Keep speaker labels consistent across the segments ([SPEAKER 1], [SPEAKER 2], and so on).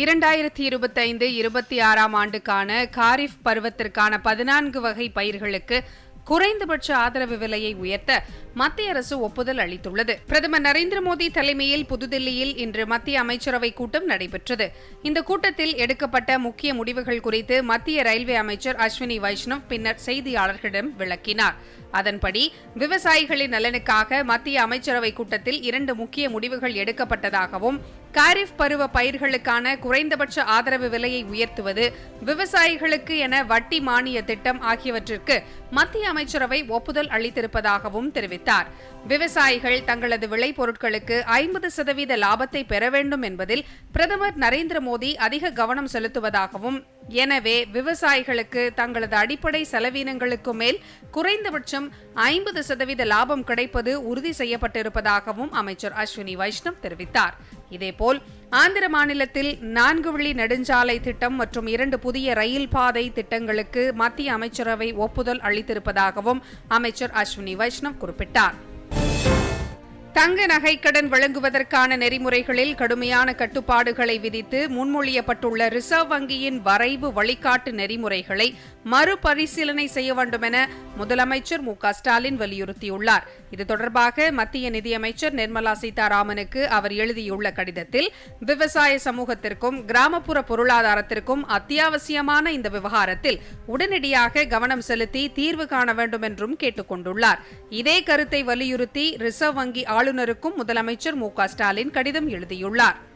[SPEAKER 1] இரண்டாயிரத்தி இருபத்தைந்து இருபத்தி ஆறாம் ஆண்டுக்கான காரிஃப் பருவத்திற்கான பதினான்கு வகை பயிர்களுக்கு குறைந்தபட்ச ஆதரவு விலையை உயர்த்த மத்திய அரசு ஒப்புதல் அளித்துள்ளது. பிரதமர் நரேந்திர மோடி தலைமையில் புதுதில்லியில் இன்று மத்திய அமைச்சரவை கூட்டம் நடைபெற்றது. இந்த கூட்டத்தில் எடுக்கப்பட்ட முக்கிய முடிவுகள் குறித்து மத்திய ரயில்வே அமைச்சர் அஸ்வினி வைஷ்ணவ் பின்னர் செய்தியாளர்களிடம் விளக்கினார். அதன்படி விவசாயிகளின் நலனுக்காக மத்திய அமைச்சரவை கூட்டத்தில் இரண்டு முக்கிய முடிவுகள் எடுக்கப்பட்டதாகவும் காரிஃப் பருவ பயிர்களுக்கான குறைந்தபட்ச ஆதரவு விலையை உயர்த்துவது விவசாயிகளுக்கு என வட்டி மானிய திட்டம் ஆகியவற்றிற்கு மத்திய அமைச்சரவை ஒப்புதல் அளித்திருப்பதாகவும் தெரிவித்தார். விவசாயிகள் தங்களது விளைபொருட்களுக்கு ஐம்பது சதவீத லாபத்தை பெற வேண்டும் என்பதில் பிரதமர் நரேந்திர மோடி அதிக கவனம் செலுத்துவதாகவும் எனவே விவசாயிகளுக்கு தங்களது அடிப்படை செலவினங்களுக்கு மேல் குறைந்தபட்சம் ஐம்பது சதவீத லாபம் கிடைப்பது உறுதி செய்யப்பட்டிருப்பதாகவும் அமைச்சர் அஸ்வினி வைஷ்ணவ் தெரிவித்தார். இதேபோல் ஆந்திர மாநிலத்தில் நான்கு வழி நெடுஞ்சாலை திட்டம் மற்றும் இரண்டு புதிய ரயில் பாதை திட்டங்களுக்கு மத்திய அமைச்சரவை ஒப்புதல் அளித்திருப்பதாகவும் அமைச்சர் அஸ்வினி வைஷ்ணவ் குறிப்பிட்டார். தங்க நகைக்கடன் வழங்குவதற்கான நெறிமுறைகளில் கடுமையான கட்டுப்பாடுகளை விதித்து முன்மொழியப்பட்டுள்ள ரிசர்வ் வங்கியின் வரைவு வழிகாட்டு நெறிமுறைகளை மறுபரிசீலனை செய்ய வேண்டும் என முதலமைச்சர் மு ஸ்டாலின் வலியுறுத்தியுள்ளார். இது தொடர்பாக மத்திய நிதியமைச்சர் நிர்மலா சீதாராமனுக்கு அவர் எழுதியுள்ள கடிதத்தில் விவசாய சமூகத்திற்கும் கிராமப்புற பொருளாதாரத்திற்கும் அத்தியாவசியமான இந்த விவகாரத்தில் உடனடியாக கவனம் செலுத்தி தீர்வு காண வேண்டும் என்றும் கேட்டுக்கொண்டுள்ளார். இதே கருத்தை வலியுறுத்தி ரிசர்வ் வங்கி ஆளுநருக்கும் முதலமைச்சர் மு ஸ்டாலின் கடிதம் எழுதியுள்ளார்.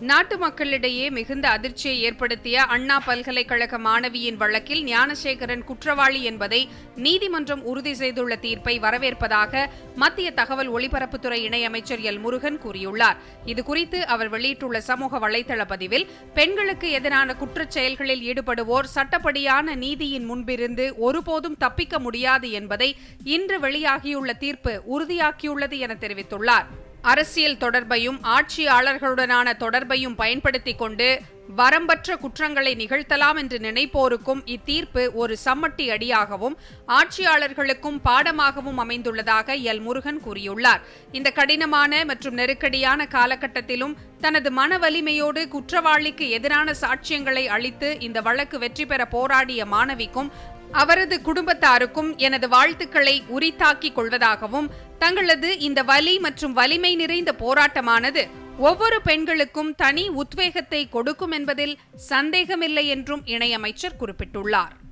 [SPEAKER 1] நாட்டு மக்களிடையே மிகுந்த அதிர்ச்சியை ஏற்படுத்திய அண்ணா பல்கலைக்கழக மாணவியின் வழக்கில் ஞானசேகரன் குற்றவாளி என்பதை நீதிமன்றம் உறுதி செய்துள்ள தீர்ப்பை வரவேற்பதாக மத்திய தகவல் ஒலிபரப்புத்துறை இணையமைச்சர் எல் முருகன் கூறியுள்ளார். இதுகுறித்து அவர் வெளியிட்டுள்ள சமூக வலைதள பதிவில் பெண்களுக்கு எதிரான குற்றச் செயல்களில் ஈடுபடுவோர் சட்டப்படியான நீதியின் முன்பிருந்து ஒருபோதும் தப்பிக்க முடியாது என்பதை இன்று வெளியாகியுள்ள தீர்ப்பு உறுதியாக்கியுள்ளது என தெரிவித்துள்ளார். அரசியல் தொடர்பையும் ஆட்சியாளர்களுடனான தொடர்பையும் பயன்படுத்தி கொண்டு வரம்பற்ற குற்றங்களை நிகழ்த்தலாம் என்று நினைப்போருக்கும் இத்தீர்ப்பு ஒரு சம்மட்டி அடியாகவும் ஆட்சியாளர்களுக்கும் பாடமாகவும் அமைந்துள்ளதாக எல். முருகன் கூறியுள்ளார். இந்த கடினமான மற்றும் நெருக்கடியான காலகட்டத்திலும் தனது மன வலிமையோடு குற்றவாளிக்கு எதிரான சாட்சியங்களை அளித்து இந்த வழக்கு வெற்றி பெற போராடிய மாணவிக்கும் அவரது குடும்பத்தாருக்கும் எனது வாழ்த்துக்களை உரித்தாக்கிக் கொள்வதாகவும் தங்களது இந்த வலி மற்றும் வலிமை நிறைந்த போராட்டமானது ஒவ்வொரு பெண்களுக்கும் தனி உத்வேகத்தை கொடுக்கும் என்பதில் சந்தேகமில்லை என்றும் இணையமைச்சர் குறிப்பிட்டுள்ளார்.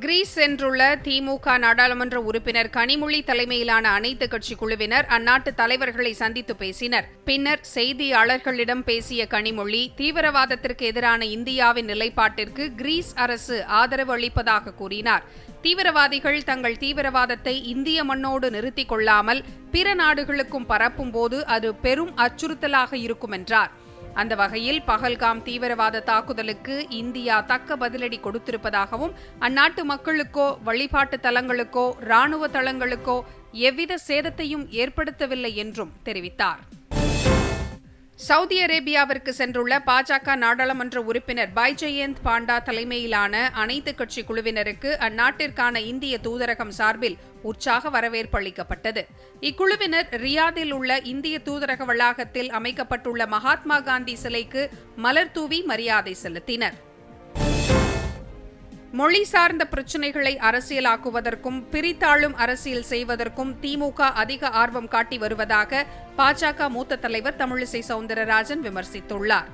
[SPEAKER 1] கிரீஸ் சென்றுள்ள திமுக நாடாளுமன்ற உறுப்பினர் கனிமொழி தலைமையிலான அனைத்து கட்சி குழுவினர் அந்நாட்டு தலைவர்களை சந்தித்து பேசினர். பின்னர் செய்தியாளர்களிடம் பேசிய கனிமொழி தீவிரவாதத்திற்கு எதிரான இந்தியாவின் நிலைப்பாட்டிற்கு கிரீஸ் அரசு ஆதரவு அளிப்பதாக கூறினார். தீவிரவாதிகள் தங்கள் தீவிரவாதத்தை இந்திய மண்ணோடு நிறுத்திக் கொள்ளாமல் பிற நாடுகளுக்கும் பரப்பும் போது அது பெரும் அச்சுறுத்தலாக இருக்கும் என்றார். அந்த வகையில் பகல்காம் தீவிரவாத தாக்குதலுக்கு இந்தியா தக்க பதிலடி கொடுத்திருப்பதாகவும் அந்நாட்டு மக்களுக்கோ வழிபாட்டு தலங்களுக்கோ ராணுவ தளங்களுக்கோ எவ்வித சேதத்தையும் ஏற்படுத்தவில்லை என்றும் தெரிவித்தார். சவுதி அரேபியாவிற்கு சென்றுள்ள பாஜக நாடாளுமன்ற உறுப்பினர் பாய் ஜெயந்த் பாண்டா தலைமையிலான அனைத்து கட்சி குழுவினருக்கு அந்நாட்டிற்கான இந்திய தூதரகம் சார்பில் உற்சாக வரவேற்பு அளிக்கப்பட்டது. இக்குழுவினர் ரியாதில் உள்ள இந்திய தூதரக வளாகத்தில் அமைக்கப்பட்டுள்ள மகாத்மா காந்தி சிலைக்கு மலர் தூவி மரியாதை செலுத்தினர். மொழி சார்ந்த பிரச்சினைகளை அரசியலாக்குவதற்கும் பிரித்தாளும் அரசியல் செய்வதற்கும் திமுக அதிக ஆர்வம் காட்டி வருவதாக பாஜக மூத்த தலைவர் தமிழிசை சவுந்தரராஜன் விமர்சித்துள்ளார்.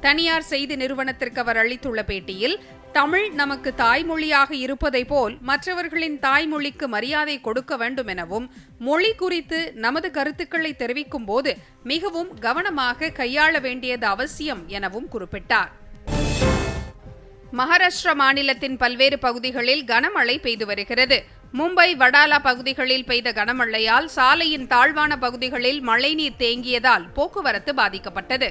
[SPEAKER 1] தனியார் செய்தி நிறுவனத்திற்கு அவர் அளித்துள்ள பேட்டியில் தமிழ் நமக்கு தாய்மொழியாக இருப்பதை போல் மற்றவர்களின் தாய்மொழிக்கு மரியாதை கொடுக்க வேண்டும் எனவும் மொழி குறித்து நமது கருத்துக்களை தெரிவிக்கும் போது மிகவும் கவனமாக கையாள வேண்டியது அவசியம் எனவும் குறிப்பிட்டார். மகாராஷ்டிரா மாநிலத்தின் பல்வேறு பகுதிகளில் கனமழை பெய்து வருகிறது. மும்பை வடாலா பகுதிகளில் பெய்த கனமழையால் சாலையின் தாழ்வான பகுதிகளில் மழைநீர் தேங்கியதால் போக்குவரத்து பாதிக்கப்பட்டது.